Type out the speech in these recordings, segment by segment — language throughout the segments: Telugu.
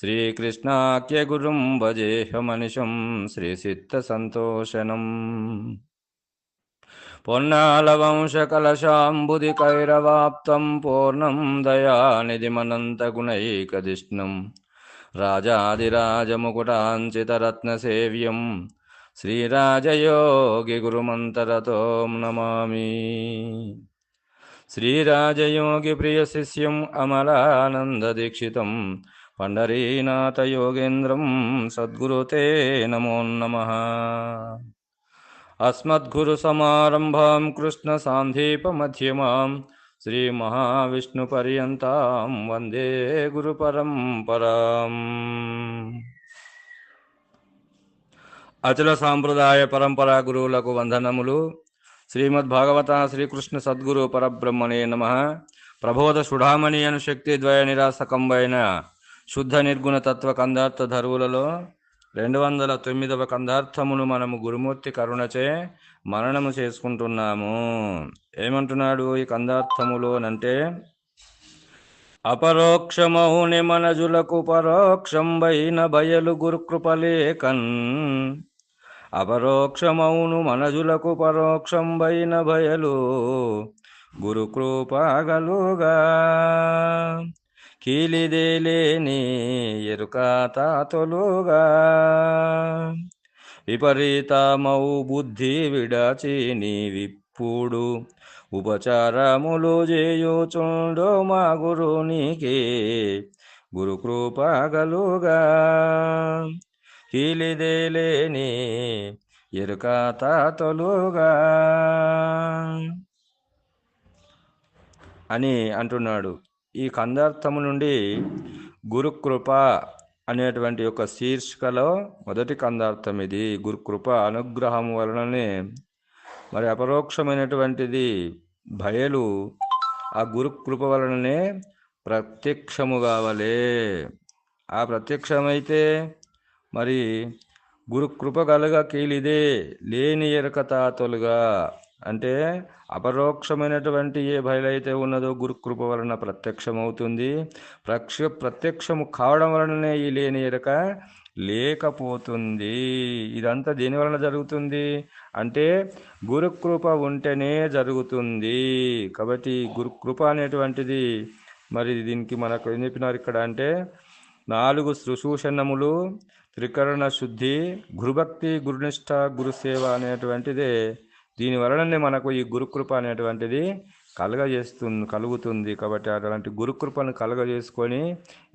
श्रीकृष्णाख्यगुरुं भजेहमनिशं श्रीसिद्धसन्तोषणम् పొన్నాలవంశకలశాంబుదికైరవాప్తం పూర్ణం దయానిధిమనంతగుణైకదిష్ణుం రాజాదిరాజముకుటాంచితరత్నసేవ్యం శ్రీరాజయోగిగురుమంతరతో నమామి శ్రీరాజయోగిప్రియశిష్యం అమలానందదీక్షితం పండరీనాథయోగేంద్రం సద్గురుతే నమో నమః अस्मद्गुरुसमारम्भां कृष्णसान्धीपमध्यमां श्रीमहाविष्णुपर्यन्तां वन्दे గురుపరంపరాం అచల సాంప్రదాయ పరంపరా గురువులకు వందనములు శ్రీమద్ భాగవత శ్రీకృష్ణ సద్గురు పరబ్రహ్మణే నమ ప్రబోధ సుడామణి అను శక్తి ద్వయ నిరాసకంబైన శుద్ధ నిర్గుణ తత్వ కందార్థ ధరువులలో రెండు వందల తొమ్మిదవ కందార్థమును మనము గురుమూర్తి కరుణచే మరణము చేసుకుంటున్నాము. ఏమంటున్నాడు ఈ కందార్థములో అంటే అపరోక్షమౌని మనజులకు పరోక్షంబైన బయలు గురుకృపలేకన్ అపరోక్షమౌను మనజులకు పరోక్షంబైన బయలు గురుకృపాగలుగా. కీలిదేలేని ఎరుక తాతొలుగా. విపరీతమౌ బుద్ధి విడచిని విప్పుడు ఉపచారములు చేయుచుండు మా గురునికి గురుకృపగలుగా కీలిదేలేని ఎరుక తాతొలుగా. అని అంటున్నాడు. ఈ కందార్థము నుండి గురుకృప అనేటువంటి యొక్క శీర్షికలో మొదటి కందార్థం ఇది. గురుకృప అనుగ్రహం వలననే మరి అపరోక్షమైనటువంటిది భయలు ఆ గురుకృప వలననే ప్రత్యక్షము కావలే. ఆ ప్రత్యక్షమైతే మరి గురుకృప కలగ కీలిదే లేని ఎరక తాతలుగా. అంటే అపరోక్షమైనటువంటి ఏ బయలైతే ఉన్నదో గురుకృప వలన ప్రత్యక్షమవుతుంది. ప్రక్ష ప్రత్యక్షము కావడం వలననే ఈ లేని ఎరక లేకపోతుంది. ఇదంతా దేని వలన జరుగుతుంది? అంటే గురుకృప ఉంటేనే జరుగుతుంది. కాబట్టి గురుకృప అనేటువంటిది మరి దీనికి మనకు ఏం చెప్పినారు ఇక్కడ అంటే నాలుగు శుశూషణములు త్రికరణ శుద్ధి గురుభక్తి గురునిష్ట గురుసేవ అనేటువంటిదే దీని వలననే మనకు ఈ గురుకృప అనేటువంటిది కలగజేస్తుంది కలుగుతుంది కాబట్టి అటువంటి గురుకృపను కలుగజేసుకొని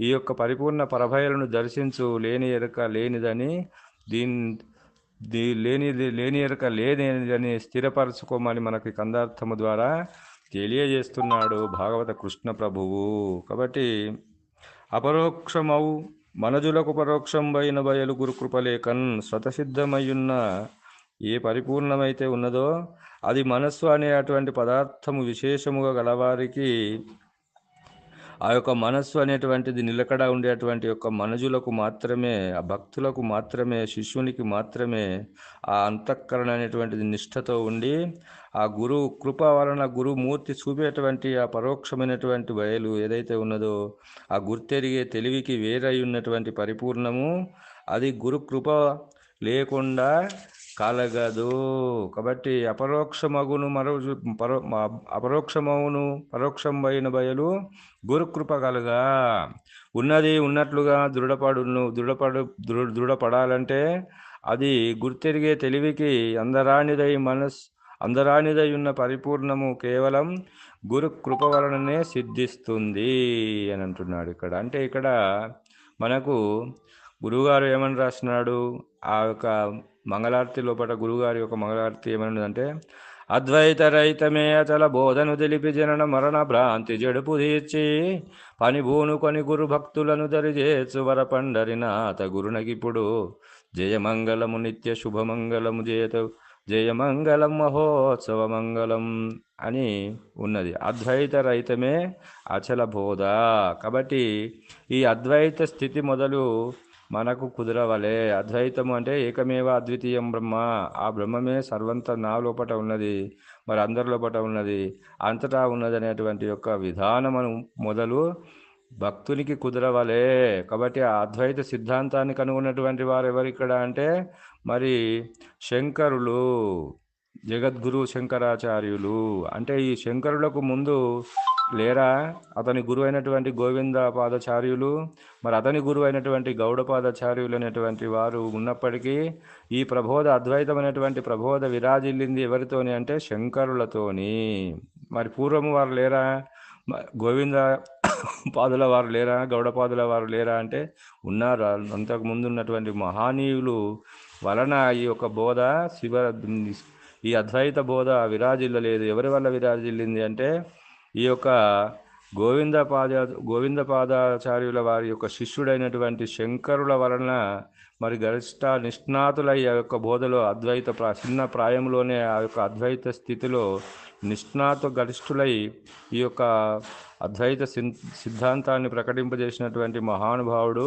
ఈ యొక్క పరిపూర్ణ పరభయలను దర్శించు లేని ఎరక లేనిదని దీని దీ లేనిది లేని ఎరక లేనిదని స్థిరపరచుకోమని మనకి కందార్థము ద్వారా తెలియజేస్తున్నాడు భాగవత కృష్ణ ప్రభువు. కాబట్టి అపరోక్షమవు మనజులకు పరోక్షం పరోక్షంబైన బయలు గురుకృపలేకన్ స్వతసిద్ధమయ్యున్న ఏ పరిపూర్ణమైతే ఉన్నదో అది మనస్సు అనే అటువంటి పదార్థము విశేషముగా గలవారికి ఆ యొక్క మనస్సు అనేటువంటిది నిలకడ ఉండేటువంటి యొక్క మనజులకు మాత్రమే ఆ భక్తులకు మాత్రమే శిష్యునికి మాత్రమే ఆ అంతఃకరణ అనేటువంటిది నిష్ఠతో ఉండి ఆ గురు కృప వలన గురుమూర్తి చూపేటువంటి ఆ పరోక్షమైనటువంటి బయలు ఏదైతే ఉన్నదో ఆ గుర్తెరిగే తెలివికి వేరై ఉన్నటువంటి పరిపూర్ణము అది గురు కృప లేకుండా కలగదు. కాబట్టి అపరోక్షమగును మరో పరో అపరోక్షమవును పరోక్షమైన బయలు గురుకృప కలగా. ఉన్నది ఉన్నట్లుగా దృఢపడును దృఢపడు దృ దృఢపడాలంటే అది గుర్తెరిగే తెలివికి అందరానిదై మనస్ అందరానిదై ఉన్న పరిపూర్ణము కేవలం గురు కృప వలననే సిద్ధిస్తుంది అని అంటున్నాడు ఇక్కడ. అంటే ఇక్కడ మనకు గురువుగారు ఏమని రాసినాడు? ఆ యొక్క మంగళారతి లోపల గురుగారి యొక్క మంగళారతి ఏమన్నదంటే అద్వైత రహితమే అచల బోధను తెలిపి జనన మరణ భ్రాంతి జడుపు తీర్చి పని బూనుకొని గురు భక్తులను దరిచేసు వరపండరినాథ గురునకిప్పుడు. జయమంగళము నిత్య శుభమంగళము జయత జయమంగళం మహోత్సవ మంగళం అని ఉన్నది. అద్వైత రహితమే అచల బోధ. కాబట్టి ఈ అద్వైత స్థితి మొదలు మనకు కుదరవలే. అద్వైతము అంటే ఏకమేవ అద్వితీయం బ్రహ్మ. ఆ బ్రహ్మమే సర్వంత నా లోపట ఉన్నది మరి అందరి లోపట ఉన్నది. అంతటా ఉన్నది అనేటువంటి యొక్క విధానమును మొదలు భక్తునికి కుదరవలే. కాబట్టి ఆ అద్వైత సిద్ధాంతాన్ని కనుగొన్నటువంటి వారు ఎవరు ఇక్కడ అంటే మరి శంకరులు జగద్గురు శంకరాచార్యులు. అంటే ఈ శంకరులకు ముందు లేరా? అతని గురువు అయినటువంటి గోవింద పాదాచార్యులు మరి అతని గురువు అయినటువంటి గౌడపాదాచార్యులు అనేటువంటి వారు ఉన్నప్పటికీ ఈ ప్రబోధ అద్వైతమైనటువంటి ప్రబోధ విరాజిల్లింది ఎవరితోని అంటే శంకరులతోని. మరి పూర్వము వారు లేరా? గోవింద పాదుల వారు లేరా? గౌడపాదుల వారు లేరా అంటే ఉన్నారు? అంతకు ముందు ఉన్నటువంటి మహానీయులు వలన ఈ యొక్క బోధ శివ ఈ అద్వైత బోధ విరాజిల్లలేదు. ఎవరి వల్ల విరాజిల్లింది అంటే ఈ యొక్క గోవింద పాద గోవింద పాదాచార్యుల వారి యొక్క శిష్యుడైనటువంటి శంకరుల వలన మరి గరిష్ట నిష్ణాతులై ఆ యొక్క బోధలో అద్వైత ప్రా చిన్న ప్రాయంలోనే ఆ యొక్క అద్వైత స్థితిలో నిష్ణాత గరిష్ఠులై ఈ యొక్క అద్వైత సిన్- సిద్ధాంతాన్ని ప్రకటింపజేసినటువంటి మహానుభావుడు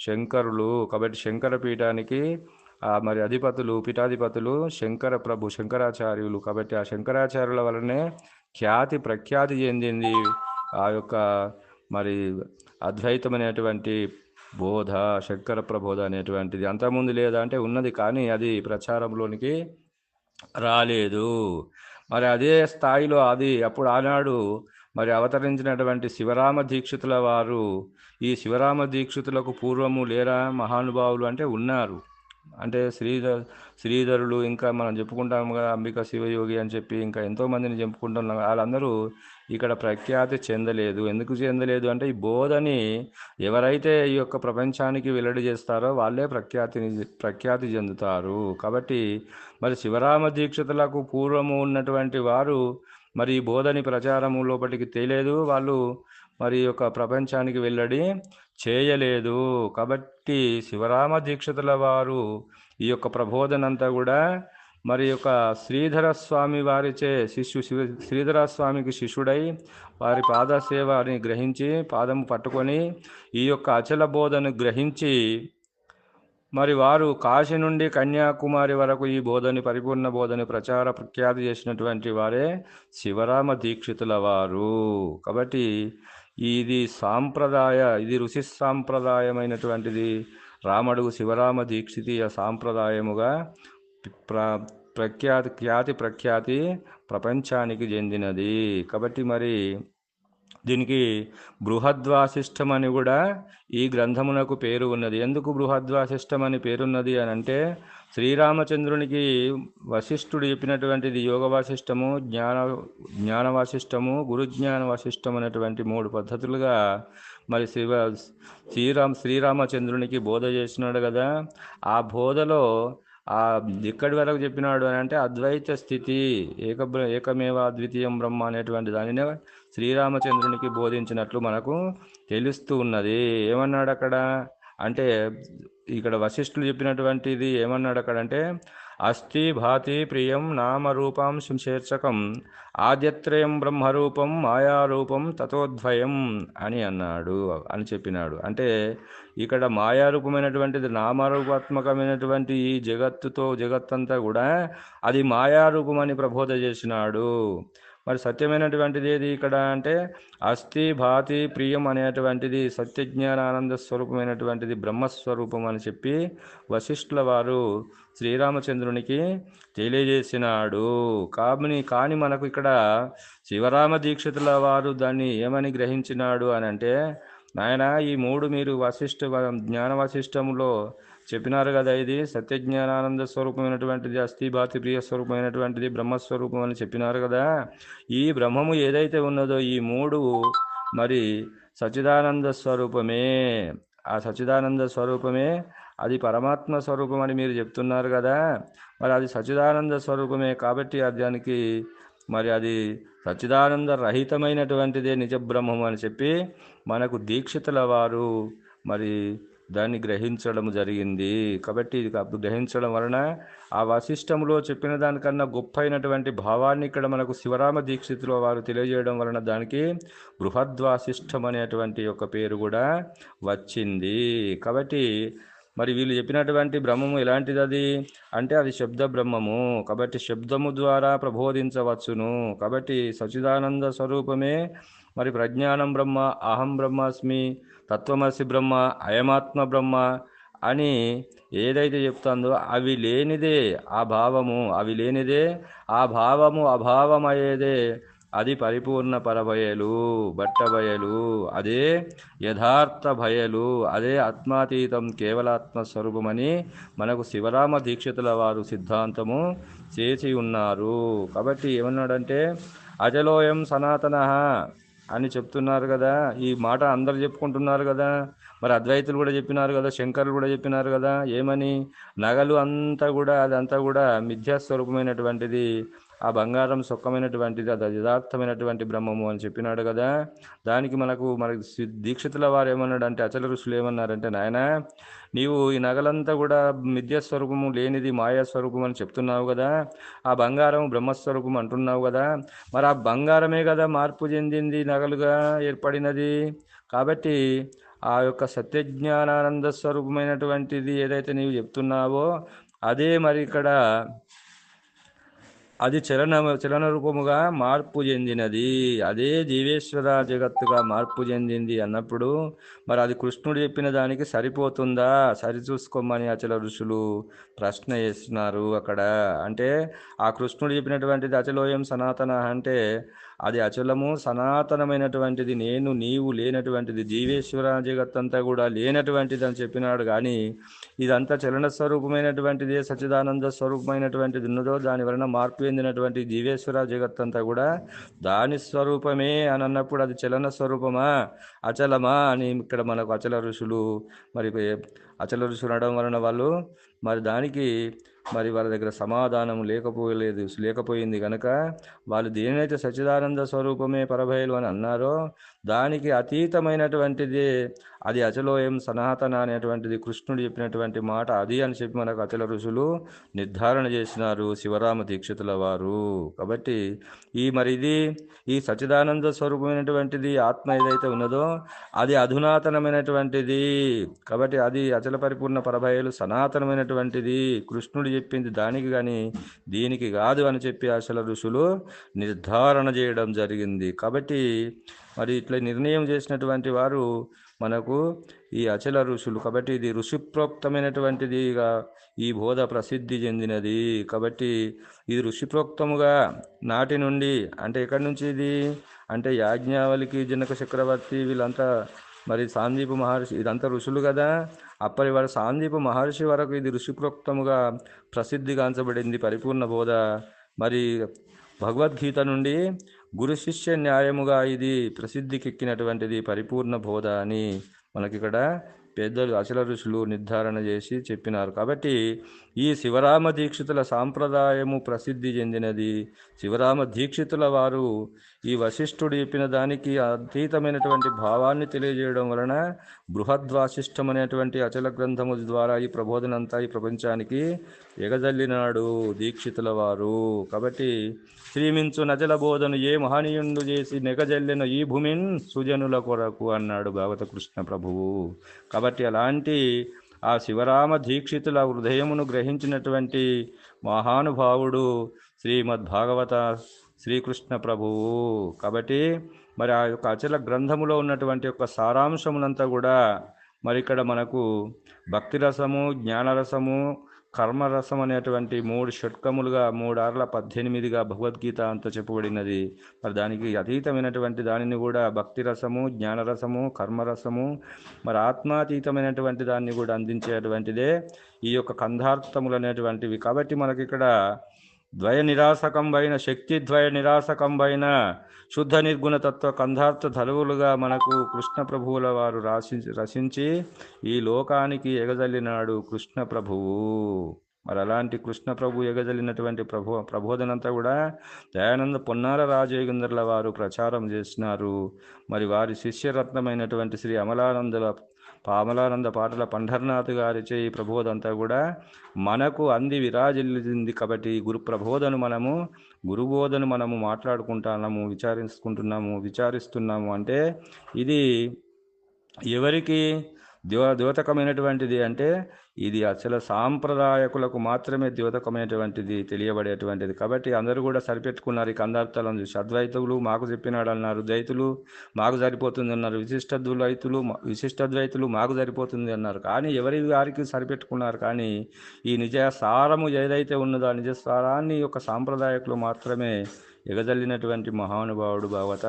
శంకరులు. కాబట్టి శంకర పీఠానికి మరి అధిపతులు పీఠాధిపతులు శంకర ప్రభు శంకరాచార్యులు. కాబట్టి ఆ శంకరాచార్యుల వలనే ఖ్యాతి ప్రఖ్యాతి చెందింది. ఆ యొక్క మరి అద్వైతమైనటువంటి బోధ శంకర ప్రబోధ అనేటువంటిది అంతకుముందు లేదా అంటే ఉన్నది కానీ అది ప్రచారంలోనికి రాలేదు. మరి అదే స్థాయిలో అది అప్పుడు ఆనాడు మరి అవతరించినటువంటి శివరామ దీక్షితుల వారు ఈ శివరామ దీక్షితులకు పూర్వము లేరా మహానుభావులు అంటే ఉన్నారు. అంటే శ్రీధర్ శ్రీధరులు ఇంకా మనం చెప్పుకుంటాము కదా అంబిక శివయోగి అని చెప్పి ఇంకా ఎంతోమందిని చెప్పుకుంటున్నాం వాళ్ళందరూ ఇక్కడ ప్రఖ్యాతి చెందలేదు. ఎందుకు చెందలేదు అంటే ఈ బోధని ఎవరైతే ఈ యొక్క ప్రపంచానికి వెల్లడి చేస్తారో వాళ్ళే ప్రఖ్యాతిని ప్రఖ్యాతి చెందుతారు. కాబట్టి మరి శివరామ దీక్షితులకు పూర్వము ఉన్నటువంటి వారు మరి ఈ బోధని ప్రచారము లోపలికి తెలియదు వాళ్ళు మరి యొక్క ప్రపంచానికి వెల్లడి చేయలేదు. కాబట్టి శివరామ దీక్షితుల వారు ఈ యొక్క ప్రబోధనంతా కూడా మరి యొక్క శ్రీధర స్వామి వారిచే శిష్యు శివ శ్రీధర స్వామికి శిష్యుడై వారి పాద సేవని గ్రహించి పాదము పట్టుకొని ఈ యొక్క అచల బోధను గ్రహించి మరి వారు కాశీ నుండి కన్యాకుమారి వరకు ఈ బోధని పరిపూర్ణ బోధని ప్రచార ప్రఖ్యాతి చేసినటువంటి వారే శివరామ దీక్షితుల వారు. కాబట్టి ఇది సాంప్రదాయ ఇది ఋషి సాంప్రదాయమైనటువంటిది. రామడుగు శివరామ దీక్షితీయ సాంప్రదాయముగా ప్ర ప్రఖ్యాతి ఖ్యాతి ప్రఖ్యాతి ప్రపంచానికి చెందినది. కాబట్టి మరి దీనికి బృహద్వాసిష్టం అని కూడా ఈ గ్రంథమునకు పేరు ఉన్నది. ఎందుకు బృహద్వాసిష్టం అని పేరున్నది అని అంటే శ్రీరామచంద్రునికి వశిష్ఠుడు చెప్పినటువంటిది యోగ వాసిష్టము జ్ఞాన జ్ఞాన వాసిష్టము గురుజ్ఞాన వాసిష్టం అనేటువంటి మూడు పద్ధతులుగా మరి శివ శ్రీరామ్ శ్రీరామచంద్రునికి బోధ చేసినాడు కదా. ఆ బోధలో ఆ ఇక్కడి వరకు చెప్పినాడు అని అంటే అద్వైత స్థితి ఏక ఏకమేవ అద్వితీయం బ్రహ్మ అనేటువంటి దానినే శ్రీరామచంద్రునికి బోధించినట్లు మనకు తెలుస్తూ ఉన్నది. ఏమన్నాడు అక్కడ అంటే ఇక్కడ వశిష్ఠులు చెప్పినటువంటిది ఏమన్నాడు అక్కడ అంటే అస్థి భాతి ప్రియం నామరూపం శీర్షకం ఆద్యత్రయం బ్రహ్మరూపం మాయారూపం తతోద్వయం అని అన్నాడు అని చెప్పినాడు. అంటే ఇక్కడ మాయారూపమైనటువంటిది నామరూపాత్మకమైనటువంటి ఈ జగత్తుతో జగత్తంతా కూడా అది మాయారూపం అని ప్రబోధ చేసినాడు. మరి సత్యమైనటువంటిది ఏది ఇక్కడ అంటే అస్థి భాతి ప్రియం అనేటువంటిది సత్యజ్ఞానానంద స్వరూపమైనటువంటిది బ్రహ్మస్వరూపం అని చెప్పి వశిష్ఠుల వారు శ్రీరామచంద్రునికి తెలియజేసినాడు. కాని కానీ మనకు ఇక్కడ శివరామ దీక్షితుల వారు దాన్ని ఏమని గ్రహించినాడు అని అంటే నాయన ఈ మూడు మీరు వశిష్ఠ జ్ఞాన వశిష్టములో చెప్పినారు కదా ఇది సత్యజ్ఞానానంద స్వరూపమైనటువంటిది అస్థిభాతి ప్రియ స్వరూపమైనటువంటిది బ్రహ్మస్వరూపం అని చెప్పినారు కదా. ఈ బ్రహ్మము ఏదైతే ఉన్నదో ఈ మూడు మరి సచిదానంద స్వరూపమే. ఆ సచిదానంద స్వరూపమే అది పరమాత్మ స్వరూపం అని మీరు చెప్తున్నారు కదా. మరి అది సచిదానంద స్వరూపమే కాబట్టి అది దానికి మరి అది సచిదానంద రహితమైనటువంటిదే నిజ బ్రహ్మం అని చెప్పి మనకు దీక్షితుల వారు మరి దాన్ని గ్రహించడం జరిగింది. కాబట్టి ఇది అప్పుడు గ్రహించడం వలన ఆ వశిష్టంలో చెప్పిన దానికన్నా గొప్ప అయినటువంటి భావాన్ని ఇక్కడ మనకు శివరామ దీక్షితులో వారు తెలియజేయడం వలన దానికి బృహద్వాసిష్టం అనేటువంటి యొక్క పేరు కూడా వచ్చింది. కాబట్టి మరి వీళ్ళు చెప్పినటువంటి బ్రహ్మము ఎలాంటిది అది? అంటే అది శబ్ద బ్రహ్మము. కాబట్టి శబ్దము ద్వారా ప్రబోధించవచ్చును. కాబట్టి సచిదానంద స్వరూపమే మరి ప్రజ్ఞానం బ్రహ్మ అహం బ్రహ్మాస్మి తత్వమసి బ్రహ్మ అయమాత్మ బ్రహ్మ అని ఏదైతే చెప్తుందో అవి లేనిదే ఆ భావము అవి లేనిదే ఆ భావము అభావమయ్యేదే అది పరిపూర్ణ పరభయలు బట్టభయలు అదే యథార్థ భయలు అదే ఆత్మాతీతం కేవలాత్మస్వరూపమని మనకు శివరామ దీక్షితుల వారు సిద్ధాంతము చేసి ఉన్నారు. కాబట్టి ఏమన్నాడంటే అజలోయం సనాతన అని చెప్తున్నారు కదా. ఈ మాట అందరు చెప్పుకుంటున్నారు కదా. మరి అద్వైతులు కూడా చెప్పినారు కదా శంకరులు కూడా చెప్పినారు కదా. ఏమని? నగలు అంతా కూడా అదంతా కూడా మిథ్యాస్వరూపమైనటువంటిది. ఆ బంగారం సొక్కమైనటువంటిది అది యథార్థమైనటువంటి బ్రహ్మము అని చెప్పినాడు కదా. దానికి మనకు మనకి దీక్షితుల వారు ఏమన్నాడు అంటే అచల ఋషులు ఏమన్నారంటే నాయన నీవు ఈ నగలంతా కూడా మిథ్యస్వరూపము లేనిది మాయాస్వరూపం అని చెప్తున్నావు కదా. ఆ బంగారం బ్రహ్మస్వరూపం అంటున్నావు కదా. మరి ఆ బంగారమే కదా మార్పు చెందింది నగలుగా ఏర్పడినది. కాబట్టి ఆ యొక్క సత్యజ్ఞానానంద స్వరూపమైనటువంటిది ఏదైతే నీవు చెప్తున్నావో అదే మరి ఇక్కడ అది చలన చలన రూపముగా మార్పు చెందినది. అదే జీవేశ్వర జగత్తుగా మార్పు చెందింది అన్నప్పుడు మరి అది కృష్ణుడు చెప్పిన దానికి సరిపోతుందా? సరి చూసుకోమని అచల ఋషులు ప్రశ్న వేస్తున్నారు అక్కడ. అంటే ఆ కృష్ణుడు చెప్పినటువంటిది అచలోయం సనాతన అంటే అది అచలము సనాతనమైనటువంటిది నేను నీవు లేనటువంటిది జీవేశ్వర జగత్తంతా కూడా లేనటువంటిది అని చెప్పినాడు. కానీ ఇదంతా చలన స్వరూపమైనటువంటిది సచిదానంద స్వరూపమైనటువంటిది ఉన్నదో దాని వలన మార్పు చెందినటువంటి జీవేశ్వర జగత్తంతా కూడా దాని స్వరూపమే అని అన్నప్పుడు అది చలన స్వరూపమా? అచలమా? అని ఇక్కడ మనకు అచల ఋషులు మరి అచల ఋషులు అనడం వలన వాళ్ళు మరి దానికి మరి వాళ్ళ దగ్గర సమాధానం లేకపోలేదు. లేకపోయింది కనుక వాళ్ళు దేనైతే సచ్చిదానంద స్వరూపమే పరభయలు అని అన్నారో దానికి అతీతమైనటువంటిది అది అచలోయం సనాతన అనేటువంటిది కృష్ణుడు చెప్పినటువంటి మాట అది అని చెప్పి మనకు అచల ఋషులు నిర్ధారణ చేసినారు శివరామ దీక్షితుల వారు. కాబట్టి ఈ మరి ఇది ఈ సచిదానంద స్వరూపమైనటువంటిది ఆత్మ ఏదైతే ఉన్నదో అది అధునాతనమైనటువంటిది. కాబట్టి అది అచల పరిపూర్ణ పరభయలు సనాతనమైనటువంటిది. కృష్ణుడు చెప్పింది దానికి కానీ దీనికి కాదు అని చెప్పి అచల ఋషులు నిర్ధారణ చేయడం జరిగింది. కాబట్టి మరి ఇట్లా నిర్ణయం చేసినటువంటి వారు మనకు ఈ అచల ఋషులు కాబట్టి ఇది ఋషిప్రోక్తమైనటువంటిదిగా ఈ బోధ ప్రసిద్ధి చెందినది కాబట్టి ఇది ఋషిప్రోక్తముగా నాటి నుండి అంటే ఎక్కడి నుంచి ఇది? అంటే యాజ్ఞావళికి జనక చక్రవర్తి వీళ్ళంతా మరి సాందీపు మహర్షి ఇదంతా ఋషులు కదా. అప్పటి వారు సాందీపు మహర్షి వరకు ఇది ఋషిప్రోక్తముగా ప్రసిద్ధిగాంచబడింది పరిపూర్ణ బోధ. మరి భగవద్గీత నుండి గురు శిష్య న్యాయముగా ఇది ప్రసిద్ధికెక్కినటువంటిది పరిపూర్ణ బోధ అని మనకిక్కడ పెద్దలు అచల ఋషులు నిర్ధారణ చేసి చెప్పినారు. కాబట్టి ఈ శివరామ దీక్షితుల సాంప్రదాయము ప్రసిద్ధి చెందినది. శివరామ దీక్షితుల వారు ఈ వశిష్ఠుడు చెప్పిన దానికి అతీతమైనటువంటి భావాన్ని తెలియజేయడం వలన బృహద్వాసిష్టం అనేటువంటి అచల గ్రంథము ద్వారా ఈ ప్రబోధనంతా ఈ ప్రపంచానికి ఎగజల్లినాడు దీక్షితుల వారు. కాబట్టి శ్రీమించు నజల బోధను ఏ మహనీయుండు చేసి నెగజల్లిన ఈ భూమిని సుజనుల కొరకు అన్నాడు భాగవత కృష్ణ ప్రభువు. కాబట్టి అలాంటి ఆ శివరామ దీక్షితుల హృదయమును గ్రహించినటువంటి మహానుభావుడు శ్రీమద్భాగవత శ్రీకృష్ణ ప్రభువు. కాబట్టి మరి ఆ యొక్క అచల గ్రంథములో ఉన్నటువంటి యొక్క సారాంశమునంతా కూడా మరి ఇక్కడ మనకు భక్తి రసము జ్ఞానరసము కర్మరసం అనేటువంటి మూడు షట్కములుగా మూడార్ల పద్దెనిమిదిగా భగవద్గీత అంత చెప్పబడినది. మరి దానికి అతీతమైనటువంటి దానిని కూడా భక్తి రసము జ్ఞానరసము కర్మరసము మరి ఆత్మాతీతమైనటువంటి దాన్ని కూడా అందించేటువంటిదే ఈ యొక్క కంధార్థములు అనేటువంటివి. కాబట్టి మనకి ఇక్కడ ద్వయ నిరాసకంబైన శక్తి ద్వయ నిరాసకంబైన శుద్ధ నిర్గుణతత్వ కంధార్థ ధలువులుగా మనకు కృష్ణ ప్రభువుల వారు రాసి రచించి ఈ లోకానికి ఎగజల్లినాడు కృష్ణ ప్రభువు. మరి అలాంటి కృష్ణ ప్రభు ఎగజల్లినటువంటి ప్రభు ప్రబోధనంతా కూడా దయానంద పొన్నార రాజయోగేంద్రుల వారు ప్రచారం చేసినారు. మరి వారి శిష్యరత్నమైనటువంటి శ్రీ అమలానందుల పామలానంద పాటల పండర్నాథ్ గారిచే ఈ ప్రబోధంతా కూడా మనకు అంది విరాజిల్లింది కాబట్టి గురు ప్రబోధను మనము గురుబోధను మనము మాట్లాడుకుంటున్నాము విచారించుకుంటున్నాము విచారిస్తున్నాము అంటే ఇది ఎవరికి ద్యో ద్యోతకమైనటువంటిది అంటే ఇది అసలు సాంప్రదాయకులకు మాత్రమే ద్యోతకమైనటువంటిది తెలియబడేటువంటిది. కాబట్టి అందరూ కూడా సరిపెట్టుకున్నారు ఈ కందార్థాలను చూసి. అద్వైతులు మాకు చెప్పినాడు అన్నారు ద్వైతులు మాకు సరిపోతుంది అన్నారు విశిష్టద్వైతులు విశిష్టద్వైతులు మాకు సరిపోతుంది అన్నారు. కానీ ఎవరి వారికి సరిపెట్టుకున్నారు? కానీ ఈ నిజ సారము ఏదైతే ఉన్నదో ఆ నిజ సారాన్ని యొక్క సాంప్రదాయకులు మాత్రమే ఎగజల్లినటువంటి మహానుభావుడు భావత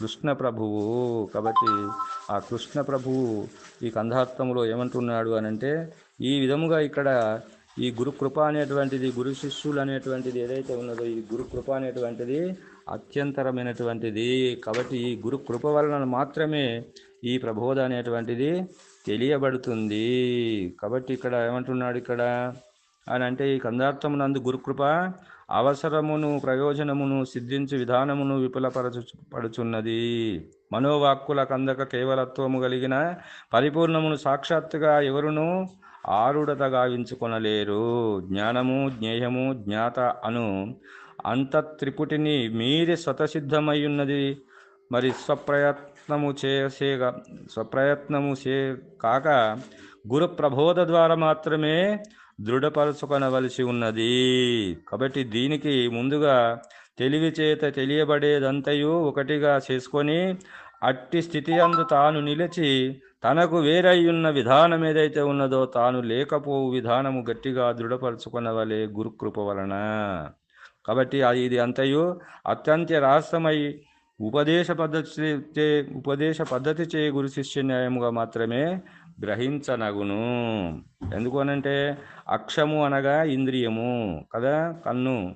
కృష్ణ ప్రభువు కాబట్టి ఆ కృష్ణ ప్రభువు ఈ కంధార్థంలో ఏమంటున్నాడు అని అంటే ఈ విధముగా ఇక్కడ ఈ గురుకృప అనేటువంటిది గురు శిష్యులు అనేటువంటిది ఏదైతే ఉన్నదో ఈ గురుకృప అనేటువంటిది అత్యంతరమైనటువంటిది. కాబట్టి ఈ గురుకృప వలన మాత్రమే ఈ ప్రబోధ అనేటువంటిది తెలియబడుతుంది. కాబట్టి ఇక్కడ ఏమంటున్నాడు ఇక్కడ? అని అంటే ఈ కందార్థం నందు గురుకృప అవసరమును ప్రయోజనమును సిద్ధించు విధానమును విపులపరచు పడుచున్నది మనోవాక్కుల కందక కేవలత్వము కలిగిన పరిపూర్ణమును సాక్షాత్తుగా ఎవరును ఆరుడత గావించుకొనలేరు. జ్ఞానము జ్ఞేయము జ్ఞాత అను అంత త్రిపుటిని మీరి స్వతసిద్ధమై ఉన్నది మరి స్వప్రయత్నము చేసేగా స్వప్రయత్నము చే కాక గురు ప్రబోధ ద్వారా మాత్రమే దృఢపరచుకొనవలసి ఉన్నది. కాబట్టి దీనికి ముందుగా తెలివి చేత తెలియబడేదంతయు ఒకటిగా చేసుకొని అట్టి స్థితి అందు తాను నిలిచి తనకు వేరయ్యున్న విధానం ఏదైతే ఉన్నదో తాను లేకపోవు విధానము గట్టిగా దృఢపరచుకున్నవలే గురుకృప వలన. కాబట్టి అది ఇది అంతయు అత్యంత రహస్యమై ఉపదేశ పద్ధతి చే ఉపదేశ పద్ధతి చే గురు శిష్య న్యాయముగా మాత్రమే గ్రహించనగును. ఎందుకనంటే అక్షము అనగా ఇంద్రియము కదా కన్ను.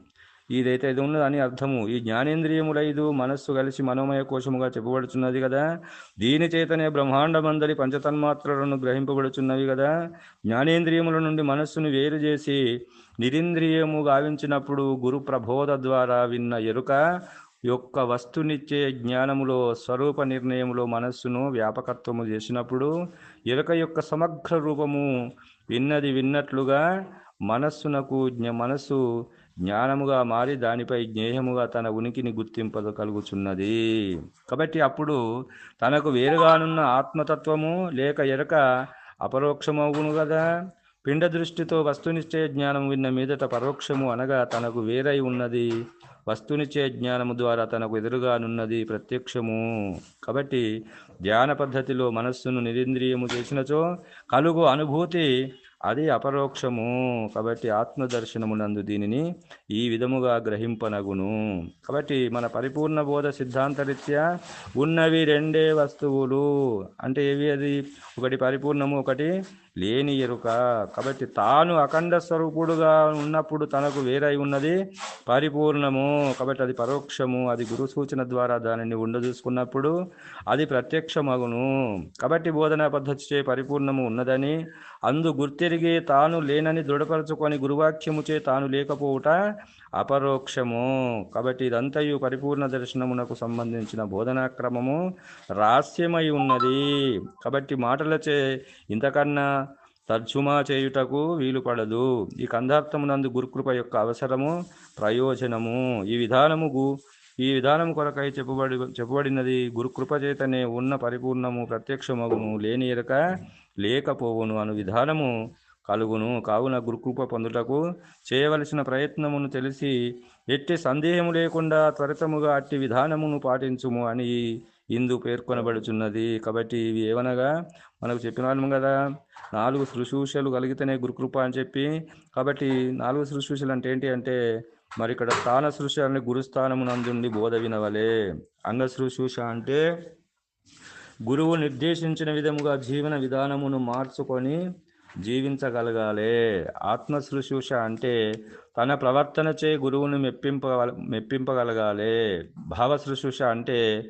ఇదైతే ఇది ఉన్నదని అర్థము. ఈ జ్ఞానేంద్రియములైదు మనస్సు కలిసి మనోమయ కోశముగా చెప్పబడుచున్నది కదా. దీని చేతనే బ్రహ్మాండమందరి పంచతన్మాత్రలను గ్రహింపబడుచున్నవి కదా. జ్ఞానేంద్రియముల నుండి మనస్సును వేరు చేసి నిరింద్రియము గావించినప్పుడు గురు ప్రబోధ ద్వారా విన్న ఎరుక యొక్క వస్తునిచ్చే జ్ఞానములో స్వరూప నిర్ణయములో మనస్సును వ్యాపకత్వము చేసినప్పుడు ఎలుక యొక్క సమగ్ర రూపము విన్నది విన్నట్లుగా మనస్సునకు జ్ఞ మనస్సు జ్ఞానముగా మారి దానిపై జ్ఞేయముగా తన ఉనికిని గుర్తింపగలుగుచున్నది. కాబట్టి అప్పుడు తనకు వేరుగానున్న ఆత్మతత్వము లేక ఎరక అపరోక్షమవును కదా పిండ దృష్టితో వస్తునిశ్చయ జ్ఞానం విన్న మీదట పరోక్షము అనగా తనకు వేరై ఉన్నది. వస్తునిచే జ్ఞానము ద్వారా తనకు ఎదురుగానున్నది ప్రత్యక్షము. కాబట్టి ధ్యాన పద్ధతిలో మనస్సును నిరింద్రియము చేసినచో కలుగు అనుభూతి అది అపరోక్షము కాబట్టి ఆత్మదర్శనమునందు దీనిని ఈ విధముగా గ్రహింపనగును. కాబట్టి మన పరిపూర్ణ బోధ సిద్ధాంతరీత్యా ఉన్నవి రెండే వస్తువులు. అంటే ఏవి అది? ఒకటి పరిపూర్ణము ఒకటి లేని ఎరుక. కాబట్టి తాను అఖండ స్వరూపుడుగా ఉన్నప్పుడు తనకు వేరై ఉన్నది పరిపూర్ణము. కాబట్టి అది పరోక్షము. అది గురు సూచన ద్వారా దానిని ఉండదూసుకున్నప్పుడు అది ప్రత్యక్షమగును. కాబట్టి బోధనా పద్ధతిచే పరిపూర్ణము ఉన్నదని అందు గుర్తిరిగి తాను లేనని దృఢపరచుకొని గురువాక్యముచే తాను లేకపోవుట అపరోక్షము. కాబట్టి ఇదంతయు పరిపూర్ణ దర్శనమునకు సంబంధించిన బోధనా క్రమము రహస్యమై ఉన్నది. కాబట్టి మాటలచే ఇంతకన్నా తర్జుమా చేయుటకు వీలు పడదు ఈ కందార్థమునందు గురుకృప యొక్క అవసరము ప్రయోజనము. ఈ విధానము గు ఈ విధానము కొరకై చెప్పబడి చెప్పబడినది గురుకృప చేతనే ఉన్న పరిపూర్ణము ప్రత్యక్షమగును లేని ఎరక లేకపోవును అను విధానము కలుగును. కావున గురుకృప పొందుటకు చేయవలసిన ప్రయత్నమును తెలిసి ఎట్టి సందేహము లేకుండా త్వరితముగా అట్టి విధానమును పాటించుము అని ఇందు పేర్కొనబడుచున్నది. కాబట్టి ఇవి ఏమనగా మనకు చెప్పినాము కదా నాలుగు శుశ్రూషలు కలిగితేనే గురుకృప అని చెప్పి. కాబట్టి నాలుగు శుశ్రూషలు అంటే ఏంటి అంటే మరి ఇక్కడ స్థాన శుశ్రూషని గురుస్థానమునందుండి బోధ వినవలే అంగ అంటే గురువు నిర్దేశించిన విధముగా జీవన విధానమును మార్చుకొని జీవించగలగాలి. ఆత్మశుశ్రూష అంటే తన ప్రవర్తనచే గురువును మెప్పింప మెప్పింపగలగాలి. భావశుశ్రూష అంటే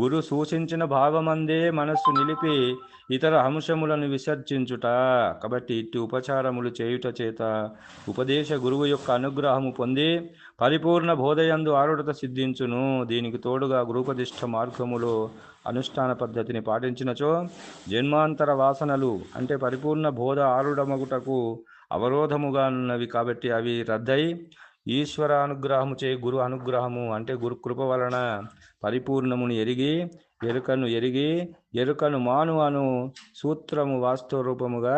గురు సూచించిన భావమందే మనస్సు నిలిపి ఇతర అంశములను విసర్జించుట. కాబట్టి ఇట్టి ఉపచారములు చేయుట చేత ఉపదేశ గురువు యొక్క అనుగ్రహము పొంది పరిపూర్ణ బోధయందు ఆరుడత సిద్ధించును. దీనికి తోడుగా గురుపదిష్ట మార్గములో అనుష్ఠాన పద్ధతిని పాటించినచో జన్మాంతర వాసనలు అంటే పరిపూర్ణ బోధ ఆరుడమగుటకు అవరోధముగా ఉన్నవి కాబట్టి అవి రద్దయి ఈశ్వర అనుగ్రహము చే గురు అనుగ్రహము అంటే గురు కృప వలన పరిపూర్ణమును ఎరిగి ఎరుకను ఎరిగి ఎరుకను మాను అను సూత్రము వాస్తవ రూపముగా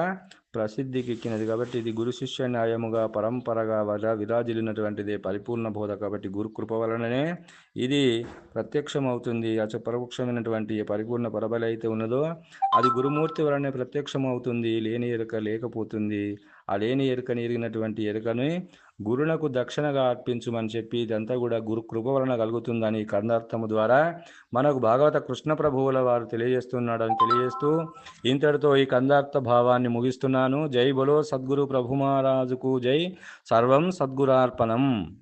ప్రసిద్ధికి ఎక్కినది కాబట్టి ఇది గురు శిష్య న్యాయముగా పరంపరగా వర విరాజిల్లినటువంటిది పరిపూర్ణ బోధ కాబట్టి గురుకృప వలననే ఇది ప్రత్యక్షమవుతుంది. అచ పరోక్షమైనటువంటి పరిపూర్ణ పరబలి అయితే ఉన్నదో అది గురుమూర్తి వలనే ప్రత్యక్షమవుతుంది. లేని ఎరుక లేకపోతుంది. ఆ లేని ఎరుకని ఎరిగినటువంటి ఎరుకని గురునకు దక్షిణగా అర్పించుమని చెప్పి ఇదంతా కూడా గురు కృప వలన కలుగుతుందని కర్ణార్థము ద్వారా మనకు భాగవత కృష్ణ ప్రభువుల వారు తెలియజేస్తున్నాడని తెలియజేస్తూ ఇంతటితో ఈ కందార్థ భావాన్ని ముగిస్తున్నాను. జై బలో సద్గురు ప్రభు మహారాజుకు జై. సర్వం సద్గురార్పణం.